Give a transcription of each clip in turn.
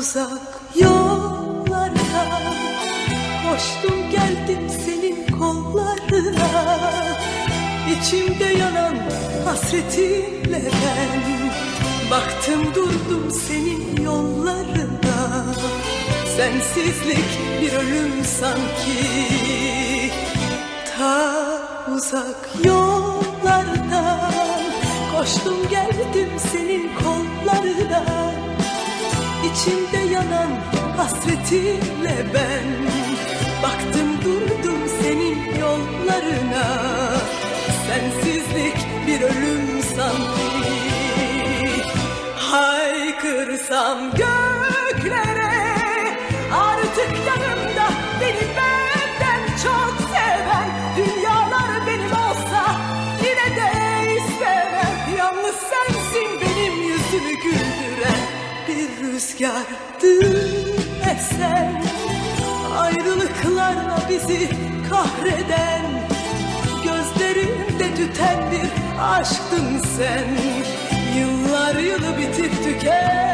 uzak yollarda Koştum geldim senin kollarına. İçimde yanan hasretinle ben. Baktım durdum senin yollarına. Sensizlik bir ölüm sanki. Ta uzak yollardan. Koştum geldim senin kollarına İçimde yanan hasretinle ben Baktım durdum senin yollarına. Sensizlik bir ölüm sanki Haykırsam göklere Artık yanımda beni benden çok Bir rüzgardı esen Ayrılıklarla bizi kahreden Gözlerimde tüten bir aşktın sen. Yıllar yılı bitip tükenmeyen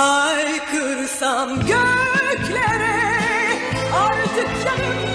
Haykırsam göklere Artık yanımda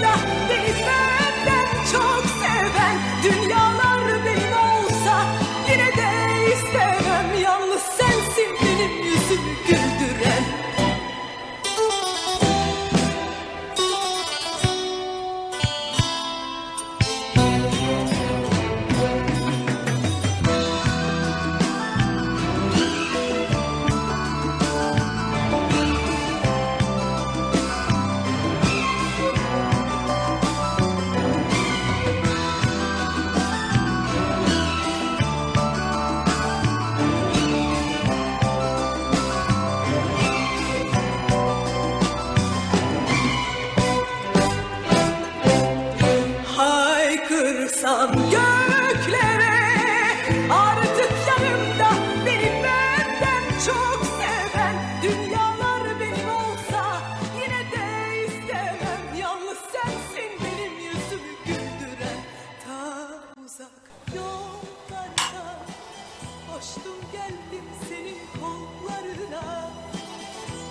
Koştum geldim senin kollarına.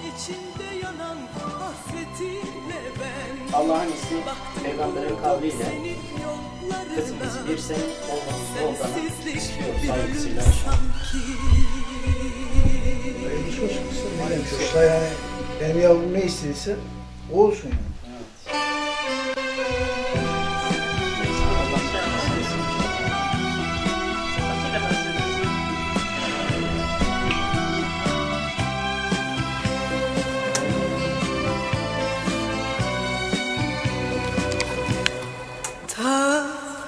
İçimde yanan hasretinle ben Allah'ın ismi peygamberin kavliyle yollarına bir sen olmamız olduğuna Sensizlik istiyor saygısıyla. Benim çocuklar yani benim yavrum ne istediyse o olsun yani.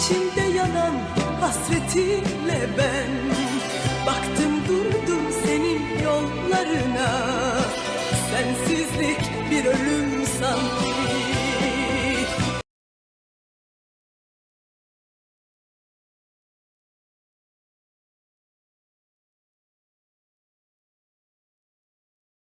İçimde yanan hasretinle ben. Baktım durdum senin yollarına. Sensizlik bir ölüm sanki